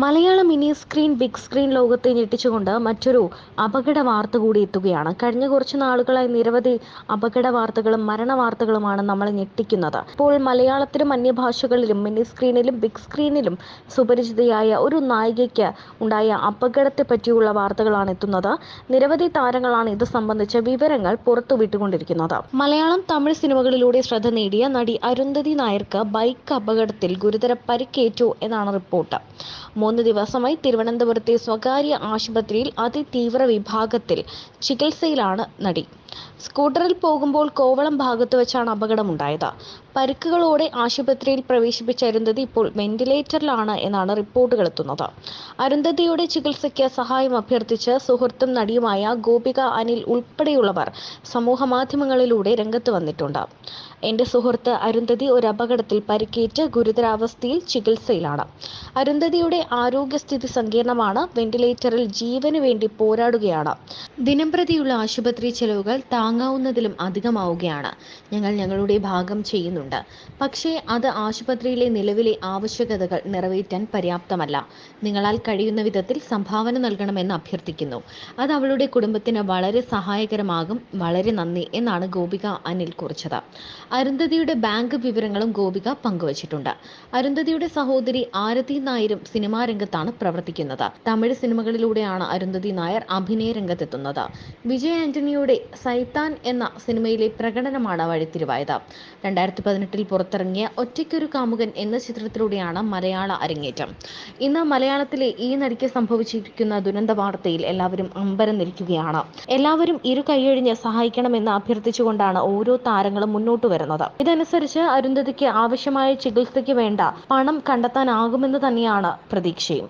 മലയാള mini screen big screen ലോകത്തെ ഞെട്ടിച്ചുകൊണ്ട് മറ്റൊരു അപകട വാർത്ത കൂടി എത്തുകയാണ്. കഴിഞ്ഞ കുറച്ച് നാളുകളായി നിരവധി അപകട വാർത്തകളും മരണ വാർത്തകളുമാണ് നമ്മളെ ഞെട്ടിക്കുന്നത്. ഇപ്പോൾ മലയാളത്തിലും അന്യഭാഷകളിലും മിനി സ്ക്രീനിലും ബിഗ് സ്ക്രീനിലും സുപരിചിതയായ ഒരു നായികയ്ക്ക് ഉണ്ടായ അപകടത്തെ പറ്റിയുള്ള വാർത്തകളാണ് എത്തുന്നത്. നിരവധി താരങ്ങളാണ് ഇത് സംബന്ധിച്ച വിവരങ്ങൾ പുറത്തുവിട്ടുകൊണ്ടിരിക്കുന്നത് മലയാളം തമിഴ് സിനിമകളിലൂടെ ശ്രദ്ധ നേടിയ നടി അരുന്ധതി നായർക്ക് ബൈക്ക് അപകടത്തിൽ ഗുരുതര പരിക്കേറ്റു എന്നാണ് റിപ്പോർട്ട്. മൂന്ന് ദിവസമായി തിരുവനന്തപുരത്തെ സ്വകാര്യ ആശുപത്രിയിൽ അതിതീവ്ര വിഭാഗത്തിൽ ചികിത്സയിലാണ് നടി. സ്കൂട്ടറിൽ പോകുമ്പോൾ കോവളം ഭാഗത്ത് വെച്ചാണ് അപകടമുണ്ടായത്. പരിക്കുകളോടെ ആശുപത്രിയിൽ പ്രവേശിപ്പിച്ച അരുന്ധതി ഇപ്പോൾ വെന്റിലേറ്ററിലാണ് എന്നാണ് റിപ്പോർട്ടുകൾ എത്തുന്നത്. അരുന്ധതിയുടെ ചികിത്സയ്ക്ക് സഹായം അഭ്യർത്ഥിച്ച് സുഹൃത്തും നടിയുമായ ഗോപിക അനിൽ ഉൾപ്പെടെയുള്ളവർ സമൂഹമാധ്യമങ്ങളിലൂടെ രംഗത്ത് വന്നിട്ടുണ്ട്. എന്റെ സുഹൃത്ത് അരുന്ധതി ഒരു അപകടത്തിൽ പരിക്കേറ്റ് ഗുരുതരാവസ്ഥയിൽ ചികിത്സയിലാണ്. അരുന്ധതിയുടെ ആരോഗ്യസ്ഥിതി സങ്കീർണമാണ്. വെന്റിലേറ്ററിൽ ജീവന് വേണ്ടി പോരാടുകയാണ്. ദിനംപ്രതിയുള്ള ആശുപത്രി ചെലവുകൾ താങ്ങാവുന്നതിലും അധികമാവുകയാണ്. ഞങ്ങൾ ഞങ്ങളുടെ ഭാഗം ചെയ്യുന്നുണ്ട് പക്ഷേ അത് ആശുപത്രിയിലെ നിലവിലെ ആവശ്യകതകൾ നിറവേറ്റാൻ പര്യാപ്തമല്ല. നിങ്ങളാൽ കഴിയുന്ന വിധത്തിൽ സംഭാവന നൽകണമെന്ന് അഭ്യർത്ഥിക്കുന്നു. അത് അവളുടെ കുടുംബത്തിന് വളരെ സഹായകരമാകും വളരെ നന്ദി എന്നാണ് ഗോപിക അനിൽ കുറിച്ചത്. അരുന്ധതിയുടെ ബാങ്ക് വിവരങ്ങളും ഗോപിക പങ്കുവച്ചിട്ടുണ്ട്. അരുന്ധതിയുടെ സഹോദരി ആരതി നായരും സിനിമാ രംഗത്താണ് പ്രവർത്തിക്കുന്നത്. തമിഴ് സിനിമകളിലൂടെയാണ് അരുന്ധതി നായർ അഭിനയ രംഗത്തെത്തുന്നത്. വിജയ് ആന്റണിയുടെ സൈത്താൻ എന്ന സിനിമയിലെ പ്രകടനമാണ് വഴിത്തിരിവായത്. രണ്ടായിരത്തി പതിനെട്ടിൽ പുറത്തിറങ്ങിയ ഒറ്റയ്ക്കൊരു കാമുകൻ എന്ന ചിത്രത്തിലൂടെയാണ് മലയാള അരങ്ങേറ്റം. ഇന്ന് മലയാളത്തിലെ ഈ നടിക്ക് സംഭവിച്ചിരിക്കുന്ന ദുരന്ത വാർത്തയിൽ എല്ലാവരും അമ്പരം നിൽക്കുകയാണ്. എല്ലാവരും ഇരു കൈയഴിഞ്ഞ് സഹായിക്കണമെന്ന് അഭ്യർത്ഥിച്ചുകൊണ്ടാണ് ഓരോ താരങ്ങളും മുന്നോട്ട് വരുന്നത്. ഇതനുസരിച്ച് അരുന്ധതിക്ക് ആവശ്യമായ ചികിത്സയ്ക്ക് വേണ്ട പണം കണ്ടെത്താനാകുമെന്ന് തന്നെയാണ് പ്രതീക്ഷയും.